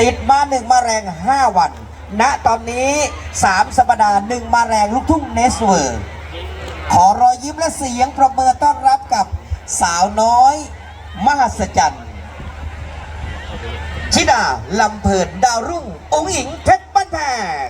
ติดมาหนึ่งมาแรง 5 วัน ณตอนนี้ 3 สัปดาห์หนึ่งมาแรงลูกทุ่งเนสเวิร์ขอรอยยิ้มและเสียงประเมินต้อนรับกับสาวน้อย มหัศจรรย์ชิดาลำเพิดดาวรุ่งองค์หญิงเพชรบ้านแพง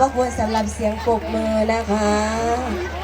พระคุณสำหรับเสียงปรบมือนะคะ